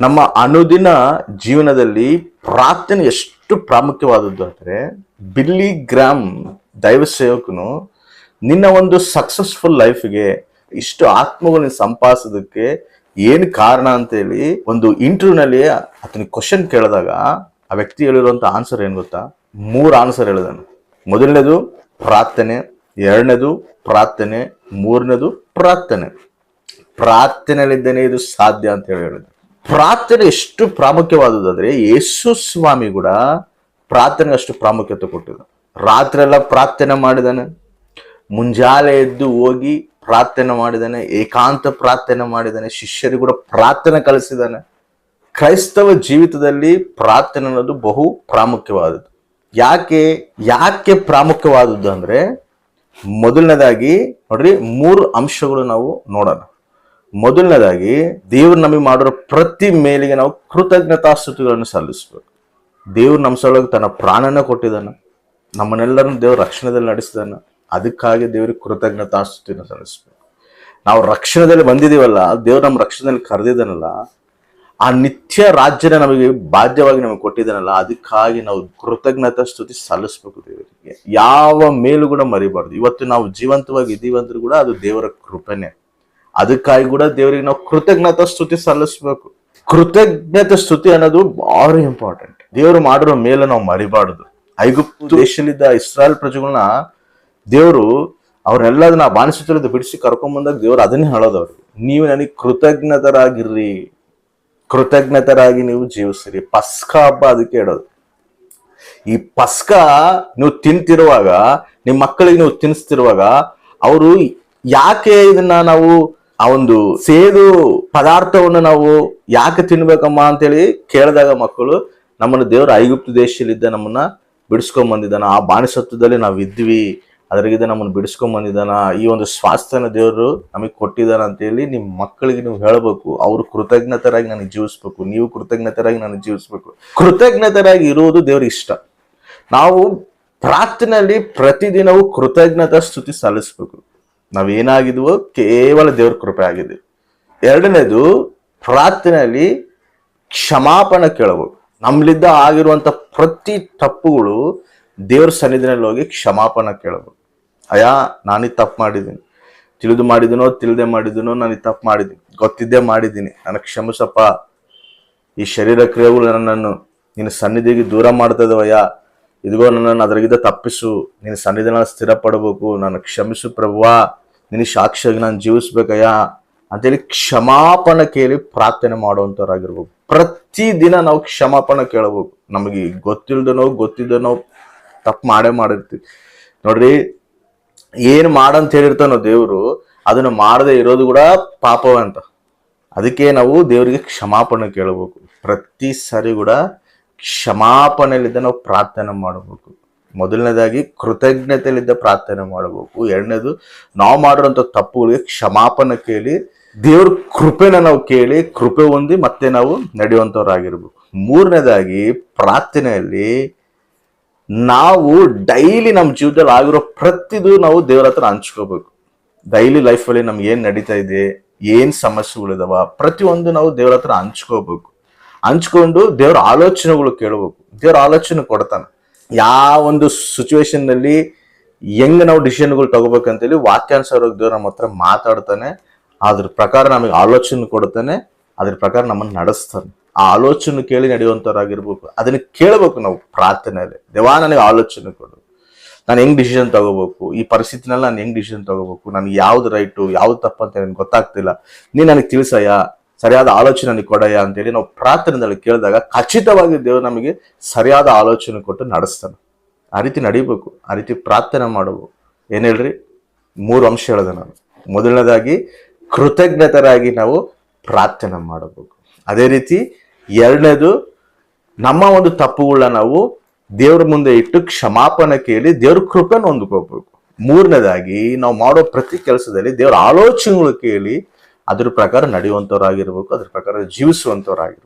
ನಮ್ಮ ಅನುದಿನ ಜೀವನದಲ್ಲಿ ಪ್ರಾರ್ಥನೆ ಎಷ್ಟು ಪ್ರಾಮುಖ್ಯವಾದದ್ದು ಅಂದರೆ ಬಿಲ್ಲಿ ಗ್ರಾಮ್ ದೈವ ಸೇವಕನು ನಿನ್ನ ಒಂದು ಸಕ್ಸಸ್ಫುಲ್ ಲೈಫ್ಗೆ ಇಷ್ಟು ಆತ್ಮಗಳನ್ನ ಸಂಪಾದಿಸೋದಕ್ಕೆ ಏನು ಕಾರಣ ಅಂತೇಳಿ ಒಂದು ಇಂಟರ್ವ್ಯೂನಲ್ಲಿ ಆತನಿಗೆ ಕ್ವಶನ್ ಕೇಳಿದಾಗ ಆ ವ್ಯಕ್ತಿ ಹೇಳಿರುವಂಥ ಆನ್ಸರ್ ಏನು ಗೊತ್ತಾ? ಮೂರು ಆನ್ಸರ್ ಹೇಳಿದನು. ಮೊದಲನೇದು ಪ್ರಾರ್ಥನೆ, ಎರಡನೇದು ಪ್ರಾರ್ಥನೆ, ಮೂರನೇದು ಪ್ರಾರ್ಥನೆ. ಪ್ರಾರ್ಥನೆಯಲ್ಲಿದ್ದೇನೆ ಇದು ಸಾಧ್ಯ ಅಂತ ಹೇಳಿ ಹೇಳಿದ್ರು ಪ್ರಾರ್ಥನೆ ಎಷ್ಟು ಪ್ರಾಮುಖ್ಯವಾದದ್ದು ಅಂದ್ರೆ ಯೇಸು ಸ್ವಾಮಿ ಕೂಡ ಪ್ರಾರ್ಥನೆ ಅಷ್ಟು ಪ್ರಾಮುಖ್ಯತೆ ಕೊಟ್ಟಿದ್ದ. ರಾತ್ರಿ ಎಲ್ಲ ಪ್ರಾರ್ಥನೆ ಮಾಡಿದಾನೆ. ಮುಂಜಾಲೆ ಎದ್ದು ಹೋಗಿ ಪ್ರಾರ್ಥನೆ ಮಾಡಿದಾನೆ, ಏಕಾಂತ ಪ್ರಾರ್ಥನೆ ಮಾಡಿದಾನೆ ಶಿಷ್ಯರಿಗೆ ಕೂಡ ಪ್ರಾರ್ಥನೆ ಕಲಿಸಿದಾನೆ. ಕ್ರೈಸ್ತವ ಜೀವಿತದಲ್ಲಿ ಪ್ರಾರ್ಥನೆ ಅನ್ನೋದು ಬಹು ಪ್ರಾಮುಖ್ಯವಾದದ್ದು. ಯಾಕೆ ಯಾಕೆ ಪ್ರಾಮುಖ್ಯವಾದದ್ದು ಅಂದ್ರೆ ಮೊದಲನೇದಾಗಿ ನೋಡ್ರಿ ಮೂರು ಅಂಶಗಳು ನಾವು ನೋಡೋಣ. ಮೊದಲನೇದಾಗಿ ದೇವ್ರು ನಮಗೆ ಮಾಡಿರೋ ಪ್ರತಿ ಮೇಲಿಗೆ ನಾವು ಕೃತಜ್ಞತಾ ಕೃತಜ್ಞತಾಸ್ತುತಿಗಳನ್ನು ಸಲ್ಲಿಸ್ಬೇಕು. ದೇವ್ರು ನಮ್ಮ ಸಲುವಾಗಿ ತನ್ನ ಪ್ರಾಣನ ಕೊಟ್ಟಿದ್ದಾನೆ. ನಮ್ಮನ್ನೆಲ್ಲರನ್ನು ದೇವ್ರ ರಕ್ಷಣೆದಲ್ಲಿ ನಡೆಸಿದಾನ ಅದಕ್ಕಾಗಿ ದೇವ್ರಿಗೆ ಕೃತಜ್ಞತಾಸ್ತುತಿನ ಸಲ್ಲಿಸ್ಬೇಕು. ನಾವು ರಕ್ಷಣೆದಲ್ಲಿ ಬಂದಿದ್ದೀವಲ್ಲ, ದೇವ್ರು ನಮ್ಮ ರಕ್ಷಣೆಯಲ್ಲಿ ಕರೆದಿದ್ದಾನಲ್ಲ, ಆ ನಿತ್ಯ ರಾಜ್ಯನ ನಮಗೆ ಬಾಧ್ಯವಾಗಿ ನಮಗೆ ಕೊಟ್ಟಿದ್ದಾನಲ್ಲ, ಅದಕ್ಕಾಗಿ ನಾವು ಕೃತಜ್ಞತಾ ಸ್ತುತಿ ಸಲ್ಲಿಸ್ಬೇಕು ದೇವರಿಗೆ. ಯಾವ ಮೇಲೂ ಕೂಡ ಮರಿಬಾರ್ದು. ಇವತ್ತು ನಾವು ಜೀವಂತವಾಗಿ ಇದೀವಂದ್ರೂ ಕೂಡ ಅದು ದೇವರ ಕೃಪೆನೆ. ಅದಕ್ಕಾಗಿ ಕೂಡ ದೇವರಿಗೆ ನಾವು ಕೃತಜ್ಞತಾ ಸ್ತುತಿ ಸಲ್ಲಿಸ್ಬೇಕು. ಕೃತಜ್ಞತೆ ಸ್ತುತಿ ಅನ್ನೋದು ಭಾರಿ ಇಂಪಾರ್ಟೆಂಟ್ ದೇವರು ಮಾಡಿರೋ ಮೇಲೆ ನಾವು ಮರಿಬಾರ್ದು. ಐಗುಪ್ತ ದೇಶದಲ್ಲಿದ್ದ ಇಸ್ರಾಯಲ್ ಪ್ರಜೆಗಳನ್ನ ದೇವರು ಅವರೆಲ್ಲದನ್ನ ಬಾಣಿಸುತ್ತಲಿದ್ದು ಬಿಡಿಸಿ ಕರ್ಕೊಂಡ್ಬಂದಾಗ ದೇವ್ರು ಅದನ್ನೇ ಹೇಳೋದು ಅವ್ರಿಗೆ ನೀವು ನನಗೆ ಕೃತಜ್ಞತರಾಗಿರ್ರಿ. ಕೃತಜ್ಞತರಾಗಿ ನೀವು ಜೀವಿಸ್ರಿ ಪಸ್ಕ ಹಬ್ಬ ಅದಕ್ಕೆ ಹೇಳೋದು. ಈ ಪಸ್ಕ ನೀವು ತಿಂತಿರುವಾಗ, ನಿಮ್ಮ ಮಕ್ಕಳಿಗೆ ನೀವು ತಿನ್ನಿಸ್ತಿರುವಾಗ, ಅವರು ಯಾಕೆ ಇದನ್ನ ನಾವು ಆ ಒಂದು ಸೇದು ಪದಾರ್ಥವನ್ನು ನಾವು ಯಾಕೆ ತಿನ್ಬೇಕಮ್ಮ ಅಂತೇಳಿ ಕೇಳಿದಾಗ ಮಕ್ಕಳು, ನಮ್ಮನ್ನು ದೇವರು ಐಗುಪ್ತ ದೇಶದಲ್ಲಿದ್ದ ನಮ್ಮನ್ನ ಬಿಡಿಸ್ಕೊಂಡ್ ಬಂದಿದ್ದಾನ. ಆ ಬಾಣಿಸತ್ವದಲ್ಲಿ ನಾವು ಇದ್ವಿ. ಅದರಿಗಿದ್ದ ನಮ್ಮನ್ನು ಬಿಡಿಸ್ಕೊಂಡ್ ಬಂದಿದ್ದಾನ. ಈ ಒಂದು ಸ್ವಾಸ್ಥ್ಯನ ದೇವರು ನಮಗೆ ಕೊಟ್ಟಿದ್ದಾನ ಅಂತೇಳಿ ನಿಮ್ಮ ಮಕ್ಕಳಿಗೆ ನೀವು ಹೇಳಬೇಕು. ಅವರು ಕೃತಜ್ಞತರಾಗಿ ನನಗೆ ಜೀವಿಸ್ಬೇಕು. ನೀವು ಕೃತಜ್ಞತರಾಗಿ ನನಗೆ ಜೀವಿಸ್ಬೇಕು. ಕೃತಜ್ಞತರಾಗಿ ಇರುವುದು ದೇವ್ರಿಗೆ ಇಷ್ಟ. ನಾವು ಪ್ರಾರ್ಥನೆಯಲ್ಲಿ ಪ್ರತಿದಿನವೂ ಕೃತಜ್ಞತಾ ಸ್ತುತಿ ಸಲ್ಲಿಸ್ಬೇಕು. ನಾವೇನಾಗಿದ್ವೋ ಕೇವಲ ದೇವ್ರ ಕೃಪೆ ಆಗಿದ್ದೀವಿ ಎರಡನೇದು, ಪ್ರಾರ್ಥನೆಯಲ್ಲಿ ಕ್ಷಮಾಪಣೆ ಕೇಳಬೇಕು. ನಮ್ಲಿದ್ದ ಆಗಿರುವಂತ ಪ್ರತಿ ತಪ್ಪುಗಳು ದೇವ್ರ ಸನ್ನಿಧಿನಲ್ಲಿ ಹೋಗಿ ಕ್ಷಮಾಪಣೆ ಕೇಳಬೇಕು. ಅಯ್ಯ ನಾನೀ ತಪ್ಪು ಮಾಡಿದ್ದೀನಿ. ತಿಳಿದು ಮಾಡಿದನೋ, ತಿಳಿದೆ ಮಾಡಿದನೋ ನಾನು ಈ ತಪ್ಪು ಮಾಡಿದ್ದೀನಿ. ಗೊತ್ತಿದ್ದೇ ಮಾಡಿದ್ದೀನಿ. ನನಗೆ ಕ್ಷಮಿಸಪ್ಪ. ಈ ಶರೀರ ಕ್ರಿಯೆಗಳು ನನ್ನನ್ನು ನಿನ್ನ ಸನ್ನಿಧಿಗೆ ದೂರ ಮಾಡ್ತದವಯ್ಯ ಇದಿಗೋ ನನ್ನನ್ನು ಅದರಗಿದ್ದ ತಪ್ಪಿಸು. ನಿನ್ನ ಸನ್ನಿಧಿನ ಸ್ಥಿರಪಡಬೇಕು. ನಾನು ಕ್ಷಮಿಸು ಪ್ರಭುವ. ನಿನ್ನ ಸಾಕ್ಷಿಯಾಗಿ ನಾನು ಜೀವಿಸ್ಬೇಕಯ್ಯ. ಅಂತೇಳಿ ಕ್ಷಮಾಪಣೆ ಕೇಳಿ ಪ್ರಾರ್ಥನೆ ಮಾಡುವಂಥವ್ರಾಗಿರ್ಬೇಕು. ಪ್ರತಿದಿನ ನಾವು ಕ್ಷಮಾಪಣೆ ಕೇಳಬೇಕು. ನಮಗೆ ಗೊತ್ತಿಲ್ದನೋ ಗೊತ್ತಿದ್ದನೋ ತಪ್ಪು ಮಾಡೇ ಮಾಡಿರ್ತೀವಿ. ನೋಡ್ರಿ, ಏನು ಮಾಡಂತ ಹೇಳಿರ್ತಾನೋ ದೇವರು, ಅದನ್ನು ಮಾಡದೆ ಇರೋದು ಕೂಡ ಪಾಪವೇ ಅಂತ ಅದಕ್ಕೆ ನಾವು ದೇವರಿಗೆ ಕ್ಷಮಾಪಣೆ ಕೇಳಬೇಕು. ಪ್ರತಿ ಸಾರಿ ಕೂಡ ಕ್ಷಮಾಪಣೆಯಲ್ಲಿದ್ದ ನಾವು ಪ್ರಾರ್ಥನೆ ಮಾಡಬೇಕು. ಮೊದಲನೇದಾಗಿ ಕೃತಜ್ಞತೆಯಲ್ಲಿದ್ದ ಪ್ರಾರ್ಥನೆ ಮಾಡಬೇಕು. ಎರಡನೇದು ನಾವು ಮಾಡಿರೋಂಥ ತಪ್ಪುಗಳಿಗೆ ಕ್ಷಮಾಪಣೆ ಕೇಳಿ, ದೇವ್ರ ಕೃಪೆನ ನಾವು ಕೇಳಿ, ಕೃಪೆ ಹೊಂದಿ ಮತ್ತೆ ನಾವು ನಡೆಯುವಂಥವ್ರಾಗಿರ್ಬೇಕು. ಮೂರನೇದಾಗಿ ಪ್ರಾರ್ಥನೆಯಲ್ಲಿ ನಾವು ಡೈಲಿ ನಮ್ಮ ಜೀವನದಲ್ಲಿ ಆಗಿರೋ ಪ್ರತಿದು ನಾವು ದೇವ್ರ ಹತ್ರ ಹಂಚ್ಕೋಬೇಕು. ಡೈಲಿ ಲೈಫಲ್ಲಿ ನಮ್ಗೆ ಏನು ನಡೀತಾ ಇದೆ, ಏನು ಸಮಸ್ಯೆಗಳಿದಾವ, ಪ್ರತಿಯೊಂದು ನಾವು ದೇವ್ರ ಹತ್ರ ಹಂಚ್ಕೋಬೇಕು. ಹಂಚ್ಕೊಂಡು ದೇವ್ರ ಆಲೋಚನೆಗಳು ಕೇಳಬೇಕು. ದೇವ್ರ ಆಲೋಚನೆ ಕೊಡ್ತಾನೆ. ಯಾವ ಒಂದು ಸಿಚುವೇಶನ್ನಲ್ಲಿ ಹೆಂಗ್ ನಾವು ಡಿಸಿಷನ್ಗಳು ತಗೋಬೇಕಂತೇಳಿ ವಾಕ್ಯಾನುಸಾರವಾಗಿ ದೇವ್ರ ನಮ್ಮ ಹತ್ರ ಮಾತಾಡ್ತಾನೆ. ಅದ್ರ ಪ್ರಕಾರ ನಮಗೆ ಆಲೋಚನೆ ಕೊಡ್ತಾನೆ. ಅದ್ರ ಪ್ರಕಾರ ನಮ್ಮನ್ನು ನಡೆಸ್ತಾನೆ. ಆ ಆಲೋಚನೆ ಕೇಳಿ ನಡೆಯುವಂಥವ್ರಾಗಿರ್ಬೇಕು ಅದನ್ನ ಕೇಳಬೇಕು ನಾವು ಪ್ರಾರ್ಥನೆಯಲ್ಲಿ. ದೇವಾ ನನಗೆ ಆಲೋಚನೆ ಕೊಡು. ನಾನು ಹೆಂಗ್ ಡಿಸಿಷನ್ ತಗೋಬೇಕು? ಈ ಪರಿಸ್ಥಿತಿನಲ್ಲಿ ನಾನು ಹೆಂಗ್ ಡಿಸಿಷನ್ ತಗೋಬೇಕು? ನನಗೆ ಯಾವ್ದು ರೈಟು ಯಾವ್ದು ತಪ್ಪು ಅಂತ ನನಗೆ ಗೊತ್ತಾಗ್ತಿಲ್ಲ. ನೀನು ನನಗೆ ತಿಳಿಸಯ್ಯ? ಸರಿಯಾದ ಆಲೋಚನೆ ನನಗೆ ಕೊಡಯ್ಯ ಅಂತೇಳಿ ನಾವು ಪ್ರಾರ್ಥನೆದಲ್ಲಿ ಕೇಳಿದಾಗ ಖಚಿತವಾಗಿ ದೇವರು ನಮಗೆ ಸರಿಯಾದ ಆಲೋಚನೆ ಕೊಟ್ಟು ನಡೆಸ್ತಾನೆ. ಆ ರೀತಿ ನಡಿಬೇಕು, ಆ ರೀತಿ ಪ್ರಾರ್ಥನೆ ಮಾಡಬೇಕು ಏನು ಹೇಳ್ರಿ? ಮೂರು ಅಂಶ ಹೇಳಿದೆ ನಾನು. ಮೊದಲನೇದಾಗಿ ಕೃತಜ್ಞತರಾಗಿ ನಾವು ಪ್ರಾರ್ಥನೆ ಮಾಡಬೇಕು. ಅದೇ ರೀತಿ ಎರಡನೇದು ನಮ್ಮ ಒಂದು ತಪ್ಪುಗಳನ್ನ ನಾವು ದೇವ್ರ ಮುಂದೆ ಇಟ್ಟು ಕ್ಷಮಾಪಣೆ ಕೇಳಿ ದೇವ್ರ ಕೃಪೆನ ಹೊಂದ್ಕೋಬೇಕು. ಮೂರನೇದಾಗಿ ನಾವು ಮಾಡೋ ಪ್ರತಿ ಕೆಲಸದಲ್ಲಿ ದೇವ್ರ ಆಲೋಚನೆಗಳು ಕೇಳಿ ಅದ್ರ ಪ್ರಕಾರ ನಡೆಯುವಂಥವ್ರಾಗಿರ್ಬೇಕು ಅದ್ರ ಪ್ರಕಾರ ಜೀವಿಸುವಂಥವ್ರಾಗಿರ್ಬೇಕು